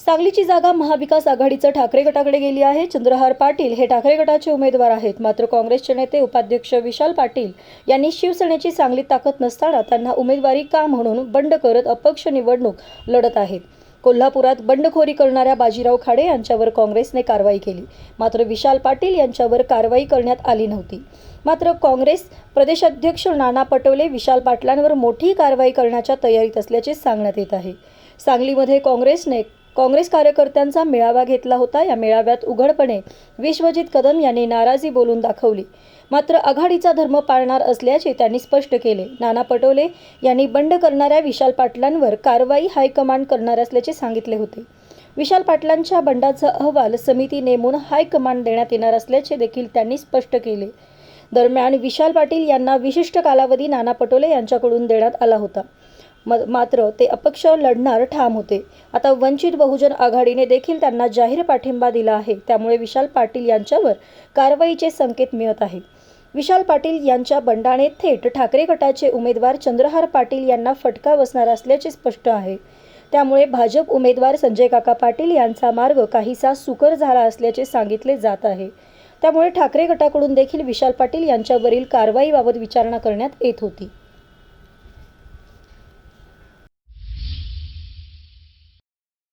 सांगलीची जागा महाविकास आघाडीचं ठाकरे गटाकडे गेली आहे. चंद्रहार पाटील हे ठाकरे गटाचे उमेदवार आहेत. मात्र काँग्रेसचे नेते उपाध्यक्ष विशाल पाटील यांनी शिवसेनेची सांगलीत ताकद नसताना त्यांना उमेदवारी का म्हणून बंड करत अपक्ष निवडणूक लढत आहेत कोल्हापुरात बंडखोरी करणाऱ्या बाजीराव खाडे यांच्यावर काँग्रेसने कारवाई केली. मात्र विशाल पाटील यांच्यावर कारवाई करण्यात आली नव्हती. मात्र काँग्रेस प्रदेशाध्यक्ष नाना पटोले विशाल पाटलांवर मोठी कारवाई करण्याच्या तयारीत असल्याचे सांगण्यात येत आहे. सांगलीमध्ये काँग्रेसने काँग्रेस कार्यकर्त्यांचा मेळावा घेतला होता. या मेळाव्यात उघडपणे विश्वजित कदम यांनी नाराजी बोलून दाखवली. मात्र आघाडीचा धर्म पाळणार असल्याचे त्यांनी स्पष्ट केले. नाना पटोले यांनी बंड करणाऱ्या विशाल पाटलांवर कारवाई हायकमांड करणार असल्याचे सांगितले होते. विशाल पाटलांच्या बंडाचा अहवाल समिती नेमून हायकमांड देण्यात येणार असल्याचे देखील त्यांनी स्पष्ट केले. दरम्यान विशाल पाटील यांना विशिष्ट कालावधी नाना पटोले यांच्याकडून देण्यात आला होता. म मात्र ते अपक्ष लढणार ठाम होते. आता वंचित बहुजन आघाडीने देखील त्यांना जाहीर पाठिंबा दिला आहे. त्यामुळे विशाल पाटील यांच्यावर कारवाईचे संकेत मिळत आहे. विशाल पाटील यांच्या बंडाने थेट ठाकरे गटाचे उमेदवार चंद्रहार पाटील यांना फटका बसणार असल्याचे स्पष्ट आहे. त्यामुळे भाजप उमेदवार संजय काका पाटील यांचा मार्ग काहीसा सुकर झाला असल्याचे सांगितले जात आहे. त्यामुळे ठाकरे गटाकडून देखील विशाल पाटील यांच्यावरील कारवाईबाबत विचारणा करण्यात येत होती.